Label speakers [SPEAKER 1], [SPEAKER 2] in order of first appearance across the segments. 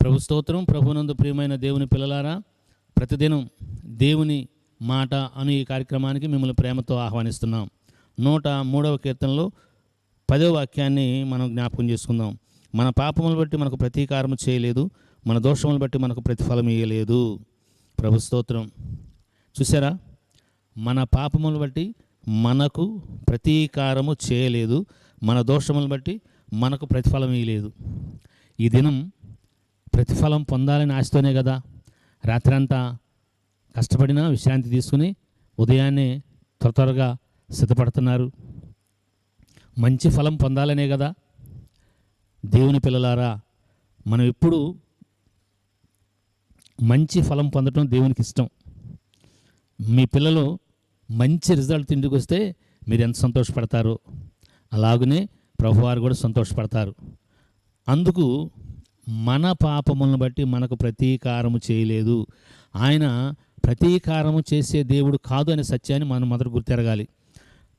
[SPEAKER 1] ప్రభు స్తోత్రం. ప్రభునందు ప్రియమైన దేవుని పిల్లలారా ప్రతిదినం దేవుని మాట అను ఈ కార్యక్రమానికి మిమ్మల్ని ప్రేమతో ఆహ్వానిస్తున్నాం. నూట మూడవ కీర్తనలో పదవ వాక్యాన్ని మనం జ్ఞాపకం చేసుకుందాం. మన పాపములు బట్టి మనకు ప్రతీకారం చేయలేదు మన దోషములు బట్టి మనకు ప్రతిఫలం ఇయ్యలేదు. ప్రభు స్తోత్రం. చూసారా మన పాపములు బట్టి మనకు ప్రతీకారము చేయలేదు మన దోషములు బట్టి మనకు ప్రతిఫలం ఇయ్యలేదు. ఈ దినం ప్రతిఫలం పొందాలని ఆశతోనే కదా రాత్రంతా కష్టపడినా విశ్రాంతి తీసుకుని ఉదయాన్నే త్వర త్వరగా సిద్ధపడుతున్నారు. మంచి ఫలం పొందాలనే కదా దేవుని పిల్లలారా మనం ఎప్పుడు మంచి ఫలం పొందడం దేవునికి ఇష్టం. మీ పిల్లలు మంచి రిజల్ట్ ఇంటికి వస్తే మీరు ఎంత సంతోషపడతారో అలాగనే ప్రభువారు కూడా సంతోషపడతారు. అందుకు మన పాపములను బట్టి మనకు ప్రతీకారము చేయలేదు. ఆయన ప్రతీకారము చేసే దేవుడు కాదు అనే సత్యాన్ని మనం మొదట గుర్తెరగాలి.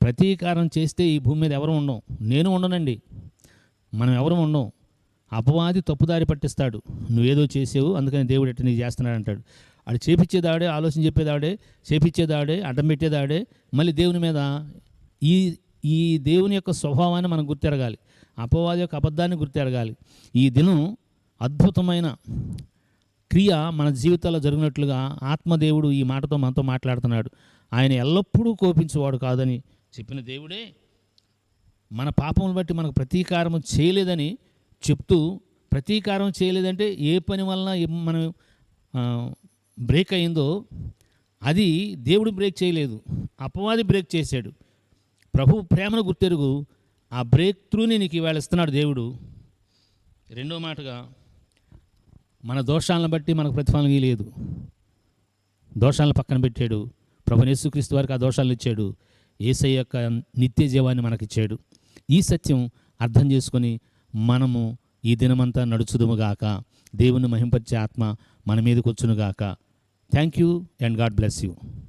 [SPEAKER 1] ప్రతీకారం చేస్తే ఈ భూమి మీద ఎవరు ఉండం నేను ఉండనండి. మనం ఎవరు ఉండం అపవాది తప్పుదారి పట్టిస్తాడు. నువ్వేదో చేసావు అందుకని దేవుడు ఎట్ట నీకు చేస్తున్నాడు అంటాడు అది చేపించేదాడే ఆలోచన చెప్పేదాడే చేపించేదాడే అడ్డం పెట్టేదాడే మళ్ళీ దేవుని మీద ఈ ఈ దేవుని యొక్క స్వభావాన్ని మనం గుర్తెరగాలి. అపవాది యొక్క అబద్ధాన్ని గుర్తెరగాలి. ఈ దినం అద్భుతమైన క్రియ మన జీవితాల్లో జరిగినట్లుగా ఆత్మదేవుడు ఈ మాటతో మనతో మాట్లాడుతున్నాడు. ఆయన ఎల్లప్పుడూ కోపించేవాడు కాదని చెప్పిన దేవుడే మన పాపములు బట్టి మనకు ప్రతీకారం చేయలేదని చెప్తూ ప్రతీకారం చేయలేదంటే ఏ పని వలన మనం బ్రేక్ అయిందో అది దేవుడు బ్రేక్ చేయలేదు. అపవాది బ్రేక్ చేశాడు. ప్రభు ప్రేమను గుర్తెరుగు ఆ బ్రేక్ త్రూని నీకు ఇవాళ ఇస్తున్నాడు దేవుడు. రెండో మాటగా మన దోషాలను బట్టి మనకు ప్రతిఫలం లేదు దోషాలను పక్కన పెట్టాడు. ప్రభు యేసుక్రీస్తు వారికి ఆ దోషాలను ఇచ్చాడు. ఏసై యొక్క నిత్య జీవాన్ని మనకిచ్చాడు. ఈ సత్యం అర్థం చేసుకొని మనము ఈ దినమంతా నడుచుదుముగాక దేవుని మహింపరిచే ఆత్మ మన మీదకి వచ్చునుగాక thank you and God bless you